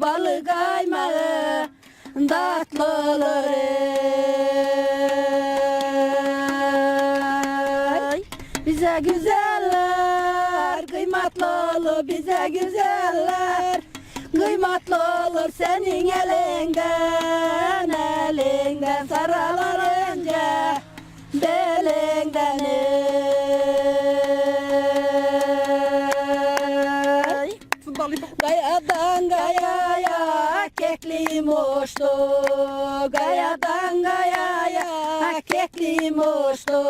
balı kaymağı Tatlı olur. Bize güzeller kıymetli olur bize güzeller Kıymetli olur senin elinden elinden sarılır önce uçtu Gayadan gayaya keklim uçtu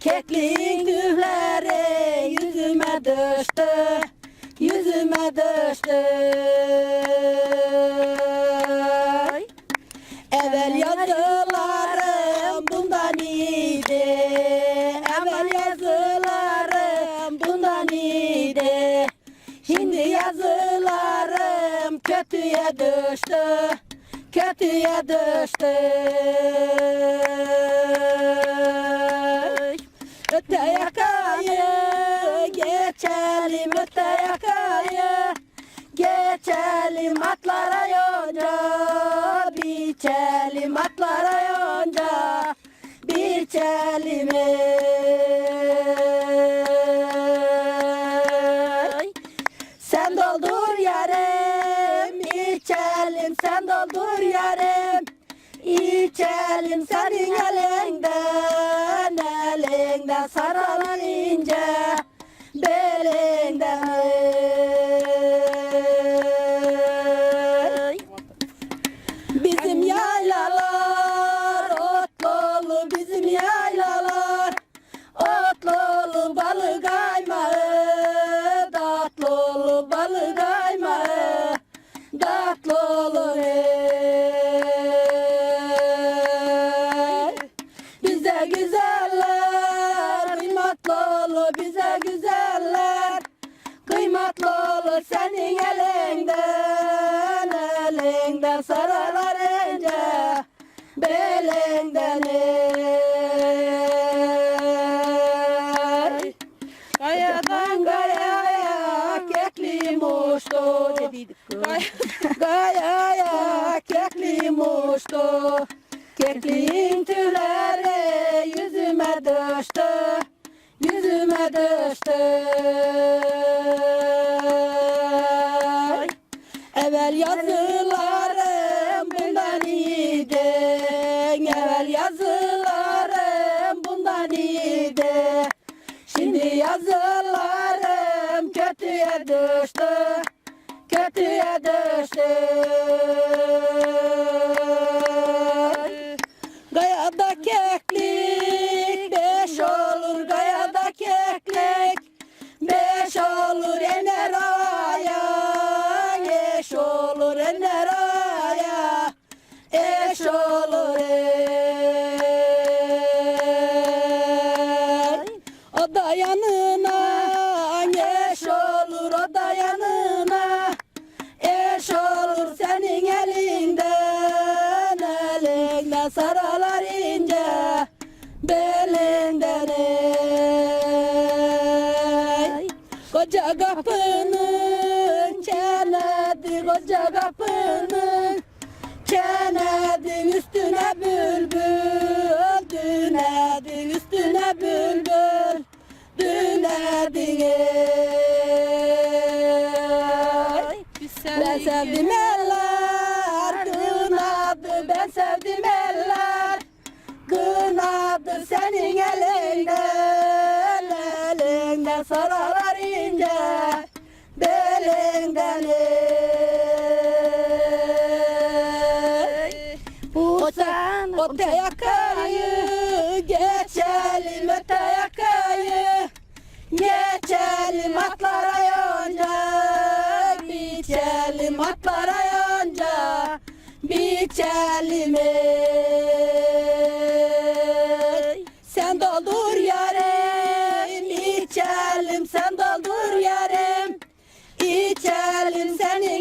Kekliğin tühleri yüzüme düştü Yüzüme düştü düştü Kötüye düştü. Öte yakayı geçelim öte yakayı Geçelim atlara yonca Biçelim atlara yonca. Biçelim ey sen doldur yarım İçelim senin elinden elinden sarılan ince belinden Kıymetli olur senin elinden elinden sarılar ince belinden ey. Gayadan gayaya keklim uçtu Gayaya keklim uçtu Kekliğin tüyleri yüzüme düştü. Yüzüme düştü yazılarım bundan iyiydi. Evvel yazılarım bundan iyiydi. Şimdi yazılarım kötüye düştü Kötüye düştü aya Eş olur ey O da yanına eş olur O da yanına eş olur. Senin elinden Elinden sarılar ince belinden ey Koca kapının çenedi Koca kapının çenedi Üstüne bülbül Dünedi üstüne bülbül Dünedi ey ben sevdim eller kınadı ben sevdim eller kınadı senin elinden elinden sarılar ince belinden ey. Öte yakayı geçelim öte yakayı. Geçelim atlara yonca Biçelim atlara yonca Biçelim ey. Sen doldur yarim içelim. Sen doldur yarim İçelim seni.